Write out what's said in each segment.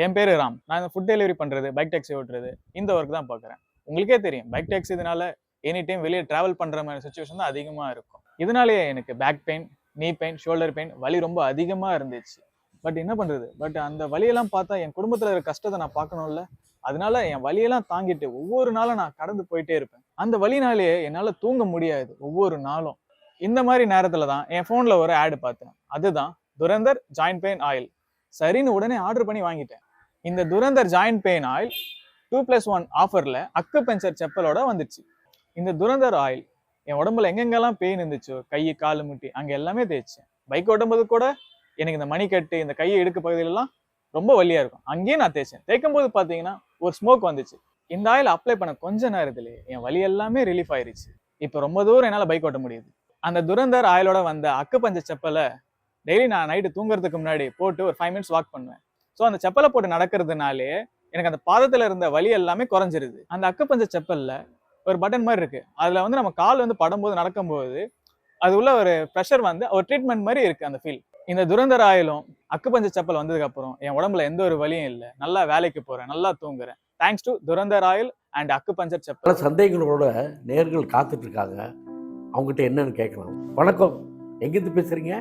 என் பேர் ராம். நான் இந்த ஃபுட் டெலிவரி பண்ணுறது பைக் டாக்ஸி ஓட்டுறது இந்த ஒர்க் தான் பார்க்குறேன் உங்களுக்கே தெரியும் பைக் டாக்ஸி இதனால எனி டைம் வெளியே ட்ராவல் பண்ணுற மாதிரி சுச்சுவேஷன் தான் அதிகமாக இருக்கும். இதனாலேயே எனக்கு back pain knee pain shoulder pain வலி ரொம்ப அதிகமாக இருந்துச்சு. பட் என்ன பண்ணுறது பட் அந்த வலியெல்லாம் பார்த்தா என் குடும்பத்தில் இருக்கிற கஷ்டத்தை நான் பார்க்கணும்ல. அதனால என் வலியெல்லாம் தாங்கிட்டு ஒவ்வொரு நாளும் நான் கடந்து போயிட்டே இருப்பேன். அந்த வழினாலேயே என்னால் தூங்க முடியாது ஒவ்வொரு நாளும். இந்த மாதிரி நேரத்தில் தான் என் ஃபோனில் ஒரு ஆடு பார்த்தேன். அதுதான் துரந்தர் ஜாயிண்ட் பெயின் ஆயில் சரின்னு உடனே ஆர்டர் பண்ணி வாங்கிட்டேன். இந்த Durandhar joint pain oil two plus one ஆஃபரில் அக்கு பஞ்சர் செப்பலோட வந்துச்சு இந்த துரந்தர் ஆயில் என் உடம்புல எங்கெங்கெல்லாம் பெயின் இருந்துச்சோ கை கால் முட்டி அங்கே எல்லாமே தேய்ச்சேன். பைக் ஓட்டும்போது கூட எனக்கு இந்த மணிக்கட்டு இந்த கையை எடுக்க பகுதியிலலாம் ரொம்ப வலியாக இருக்கும். அங்கேயும் நான் தேய்ச்சேன். தேய்க்கும் போது பார்த்தீங்கன்னா ஒரு ஸ்மோக் வந்துச்சு. இந்த ஆயில் அப்ளை பண்ண கொஞ்ச நேரத்தில் என் வலி எல்லாமே ரிலீஃப் ஆயிருச்சு. இப்போ ரொம்ப தூரம் என்னால் பைக் ஓட்ட முடியுது. அந்த துரந்தர் ஆயிலோட வந்த அக்கு பஞ்ச செப்பலை டெய்லி நான் நைட்டு தூங்குறதுக்கு முன்னாடி போட்டு ஒரு ஃபைவ் மினிட்ஸ் வாக் பண்ணுவேன். ஸோ அந்த செப்பலை போட்டு நடக்கிறதுனாலே எனக்கு அந்த பாதத்துல இருந்த வலி எல்லாமே குறைஞ்சிருது. அந்த அக்குப்பஞ்ச செப்பல்ல ஒரு பட்டன் மாதிரி இருக்கு. அதுல வந்து நம்ம கால் வந்து படும்போது நடக்கும்போது அது உள்ள ஒரு ப்ரெஷர் வந்து ஒரு ட்ரீட்மெண்ட் மாதிரி இருக்கு அந்த ஃபீல் இந்த துரந்தர் ஆயிலும் அக்குப்பஞ்ச செப்பல் வந்ததுக்கு அப்புறம் என் உடம்புல எந்த ஒரு வலியும் இல்லை. நல்லா வேலைக்கு போறேன் நல்லா தூங்குறேன். Thanks to Durandhar oil and acupuncture chappal. பல சந்தேகங்களோட நேர்கள் காத்துட்டு இருக்காங்க. அவங்ககிட்ட என்னன்னு கேட்கலாம். வணக்கம். எங்கேருந்து பேசுறீங்க?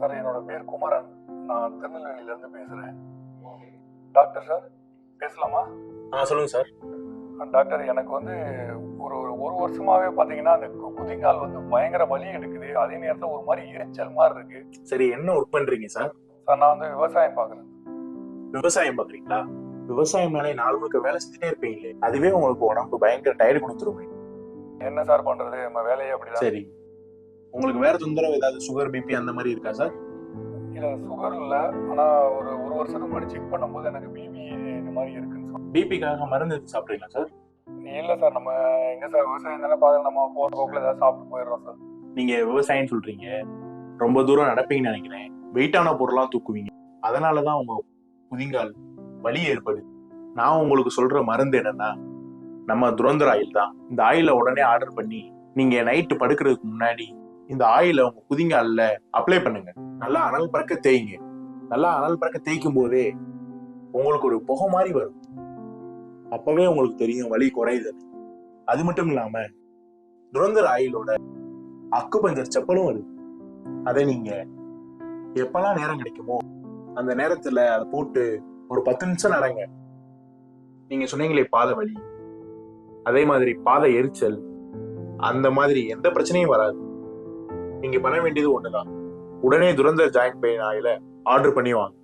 சார் என்னோட பேர் குமரன். நான் திருநெல்வேலியில இருந்து பேசுறேன். டாக்டர் சார் பேசலாமா? ஆ சொல்லுங்க சார். டாக்டர் எனக்கு வந்து ஒரு ஒரு வருஷமாவே பாத்தீங்கன்னா அந்த குதிங்கால் வந்து பயங்கர வலி எடுக்குது. அதே நேரத்துல ஒரு மாதிரி எரிச்சல் மாதிரி இருக்கு. சரி என்ன ஒர்க் பண்றீங்க சார்? சார் நான் வந்து விவசாயம் பாக்குறேன். விவசாயம் பாக்குறீங்களா? விவசாயம்னாலே நாள் முழுக்க வேலை செஞ்சுட்டே இருப்பீங்களே அதுவே உங்களுக்கு உடம்பு பயங்கர டயர்டு கொடுத்துருமே. என்ன சார் பண்றது? நம்ம வேலையே அப்படிதான். சரி. உங்களுக்கு வேற தொந்தரவு ஏதாவது சுகர் பிபி அந்த மாதிரி இருக்கா சார்? இல்ல சுகர் இல்ல. ஆனா ஒரு ஒரு வருஷத்துக்கு முன்னாடி செக் பண்ணும்போது எனக்கு பிபி இந்த மாதிரி இருக்குன்னு சொன்னாங்க பிபிக்காக மருந்து எடுத்து சாப்பிட்றீங்களா சார்? இல்ல சார் நம்ம எங்க சார் விவசாயம் தானே பார்க்க நம்ம போற போக்குல ஏதாவது சாப்பிட்டு போயிடுறோம் சார். நீங்க விவசாயம் சொல்றீங்க. ரொம்ப தூரம் நடப்பீங்கன்னு நினைக்கிறேன். வெயிட்டான பொருளாம் தூக்குவீங்க. அதனாலதான் உங்க குதிங்கால் வலி ஏற்படுது. நான் உங்களுக்கு சொல்ற மருந்து என்னன்னா நம்ம துரந்தர் ஆயில் தான். இந்த ஆயிலை உடனே ஆர்டர் பண்ணி நீங்க நைட்டு படுக்கிறதுக்கு முன்னாடி இந்த ஆயில உங்க குதிங்கால்ல அப்ளை பண்ணுங்க. நல்லா அனல் பறக்க தேய்ங்க. நல்லா அனல் பறக்க தேய்க்கும் போதே உங்களுக்கு ஒரு புகை மாதிரி வரும். அப்பவே உங்களுக்கு தெரியும் வலி குறையுது. அது மட்டும் இல்லாம துரந்தர் ஆயிலோட அக்குபஞ்சர் செப்பலும் வருது. அதை நீங்க எப்பெல்லாம் நேரம் கிடைக்குமோ அந்த நேரத்துல அதை போட்டு ஒரு பத்து நிமிஷம் நடங்க. நீங்க சொன்னீங்களே பாதை வலி. அதே மாதிரி பாதை எரிச்சல். அந்த மாதிரி எந்த பிரச்சனையும் வராது. நீங்க பண்ண வேண்டியது ஒண்ணுதான். உடனே துரந்தர் ஜாயின் பெயின் ஆயில ஆர்டர் பண்ணி வாங்க.